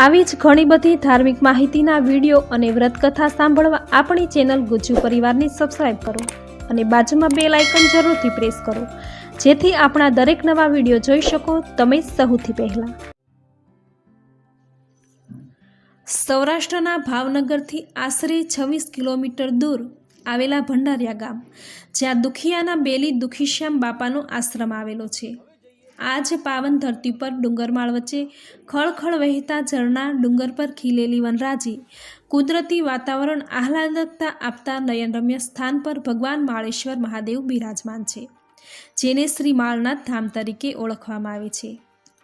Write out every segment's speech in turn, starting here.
આવી જ ઘણી બધી ધાર્મિક માહિતીના વીડિયો અને વ્રતકથા સાંભળવા આપણી ચેનલ ગુજ્જુ પરિવારની સબસ્ક્રાઈબ કરો અને બાજુમાં બે લાઇકન જરૂરથી પ્રેસ કરો. જેથી આપણા દરેક નવા વીડિયો જોઈ શકો તમે સૌથી પહેલાં. સૌરાષ્ટ્રના ભાવનગરથી આશરે છવ્વીસ કિલોમીટર દૂર આવેલા ભંડારિયા ગામ, જ્યાં દુખિયાના બેલી દુખીશ્યામ બાપાનો આશ્રમ આવેલો છે. આ જ પાવન ધરતી પર ડુંગરમાળ વચ્ચે ખળખળ વહેતા ઝરણા ડુંગર પર ખીલેલી વનરાજી. કુદરતી વાતાવરણ આહલાદકતા આપતા નયનરમ્ય સ્થાન પર ભગવાન માળેશ્વર મહાદેવ બિરાજમાન છે, જેને શ્રી માળનાથ ધામ તરીકે ઓળખવામાં આવે છે.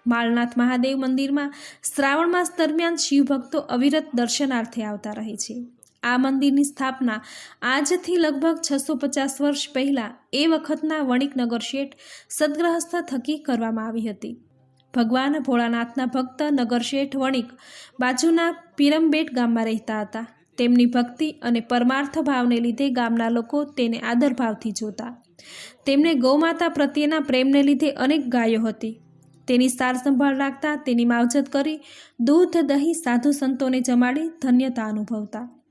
માળનાથ મહાદેવ મંદિરમાં શ્રાવણ માસ દરમિયાન શિવભક્તો અવિરત દર્શનાર્થે આવતા રહે છે. આ મંદિરની સ્થાપના આજથી લગભગ છસો પચાસ વર્ષ પહેલાં એ વખતના વણિક નગર શેઠ સદગ્રહસ્થ થકી કરવામાં આવી હતી. ભગવાન ભોળાનાથના ભક્ત નગરશેઠ વણિક બાજુના પીરમબેટ ગામમાં રહેતા હતા. તેમની ભક્તિ અને પરમાર્થ ભાવને લીધે ગામના લોકો તેને આદરભાવથી જોતા. તેમને ગૌમાતા પ્રત્યેના પ્રેમને લીધે અનેક ગાયો હતી. તેની સાર સંભાળ રાખતા તેની માવજત કરી દૂધ, દહીં, સાધુ સંતોને જમાડી ધન્યતા અનુભવતા.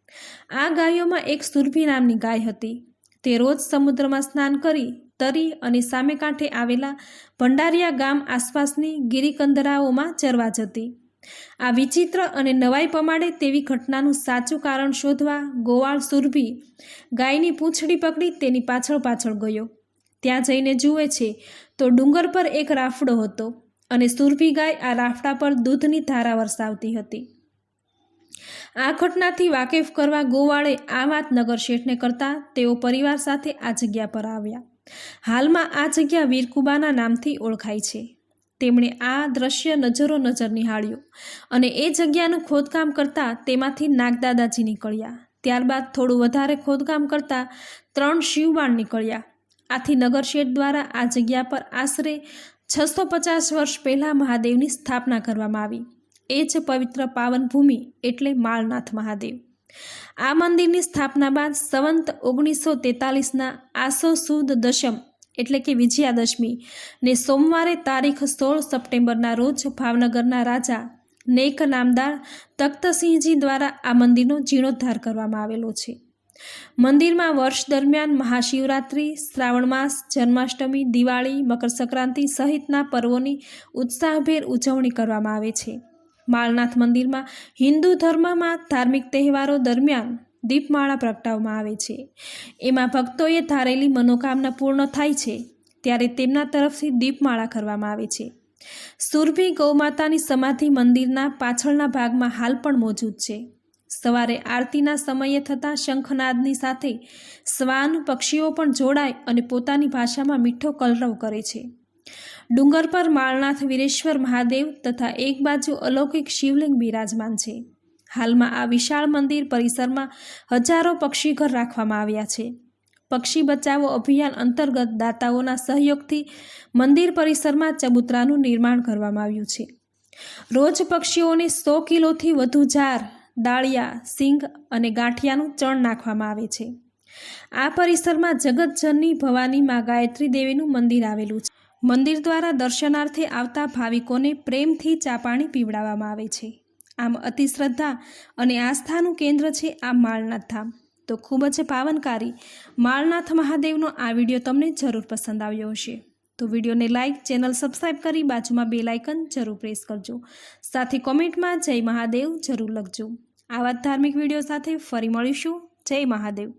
આ ગાયોમાં એક સુરભી નામની ગાય હતી. તે રોજ સમુદ્રમાં સ્નાન કરી, તરી અને સામે કાંઠે આવેલા ભંડારિયા ગામ આસપાસની ગિરિકંદરાઓમાં ચરવા જતી. આ વિચિત્ર અને નવાઈ પમાડે તેવી ઘટનાનું સાચું કારણ શોધવા ગોવાળ સુરભી ગાયની પૂંછડી પકડી તેની પાછળ પાછળ ગયો. ત્યાં જઈને જુએ છે, તો ડુંગર પર એક રાફડો હતો અને સુરભી ગાય આ રાફડા પર દૂધની ધારા વરસાવતી હતી. આ ઘટનાથી વાકેફ કરવા ગોવાળે આ વાત નગર શેઠને કરતા તેઓ પરિવાર સાથે આ જગ્યા પર આવ્યા. હાલમાં આ જગ્યા વીરકુબાના નામથી ઓળખાય છે. તેમણે આ દ્રશ્ય નજરો નજર નિહાળ્યું અને એ જગ્યાનું ખોદકામ કરતાં તેમાંથી નાગદાદાજી નીકળ્યા. ત્યારબાદ થોડું વધારે ખોદકામ કરતાં ત્રણ શિવબાણ નીકળ્યા. આથી નગરશેઠ દ્વારા આ જગ્યા પર આશરે છસો પચાસ વર્ષ પહેલાં મહાદેવની સ્થાપના કરવામાં આવી. એ જ પવિત્ર પાવન ભૂમિ એટલે માળનાથ મહાદેવ. આ મંદિરની સ્થાપના બાદ સંવંત ઓગણીસો તેતાલીસના આસો સુદ દશમ એટલે કે વિજયાદશમી ને સોમવારે તારીખ સોળ સપ્ટેમ્બરના રોજ ભાવનગરના રાજા નેક નામદાર તખ્તસિંહજી દ્વારા આ મંદિરનો જીર્ણોદ્ધાર કરવામાં આવેલો છે. મંદિરમાં વર્ષ દરમિયાન મહાશિવરાત્રિ, શ્રાવણ માસ, જન્માષ્ટમી, દિવાળી મકર સંક્રાંતિ સહિતના પર્વોની ઉત્સાહભેર ઉજવણી કરવામાં આવે છે. માળનાથ મંદિરમાં હિન્દુ ધર્મમાં ધાર્મિક તહેવારો દરમિયાન દીપમાળા પ્રગટાવવામાં આવે છે. એમાં ભક્તોએ ધારેલી મનોકામના પૂર્ણ થાય છે, ત્યારે તેમના તરફથી દીપમાળા કરવામાં આવે છે. સુરભી ગૌમાતાની સમાધિ મંદિરના પાછળના ભાગમાં હાલ પણ મોજૂદ છે. સવારે આરતીના સમયે થતા શંખનાદની સાથે શ્વાન પક્ષીઓ પણ જોડાય અને પોતાની ભાષામાં મીઠો કલરવ કરે છે. ડુંગર પર માળનાથ વીરેશ્વર મહાદેવ તથા એક બાજુ અલૌકિક શિવલિંગ બિરાજમાન છે. હાલમાં આ વિશાળ મંદિર પરિસરમાં હજારો પક્ષીઘર રાખવામાં આવ્યા છે. પક્ષી બચાવો અભિયાન અંતર્ગત દાતાઓના સહયોગથી મંદિર પરિસરમાં ચબૂતરાનું નિર્માણ કરવામાં આવ્યું છે. રોજ પક્ષીઓને સો કિલોથી વધુ ઝાર, દાળિયા, સિંગ અને ગાંઠિયાનું ચણ નાખવામાં આવે છે. આ પરિસરમાં જગતજનની ભવાની મા ગાયત્રી દેવીનું મંદિર આવેલું છે. મંદિર દ્વારા દર્શનાર્થે આવતા ભાવિકોને પ્રેમથી ચા પાણી પીવડાવવામાં આવે છે. આમ અતિ શ્રદ્ધા અને આસ્થાનું કેન્દ્ર છે આ માળનાથ ધામ. તો ખૂબ જ પાવનકારી માળનાથ મહાદેવનો આ વીડિયો તમને જરૂર પસંદ આવ્યો હશે. તો વિડીયોને લાઇક ચેનલ સબસ્ક્રાઈબ કરી બાજુમાં બે લાઇકન જરૂર પ્રેસ કરજો. સાથે કોમેન્ટમાં જય મહાદેવ જરૂર લખજો. આવા ધાર્મિક વીડિયો સાથે ફરી મળીશું. જય મહાદેવ.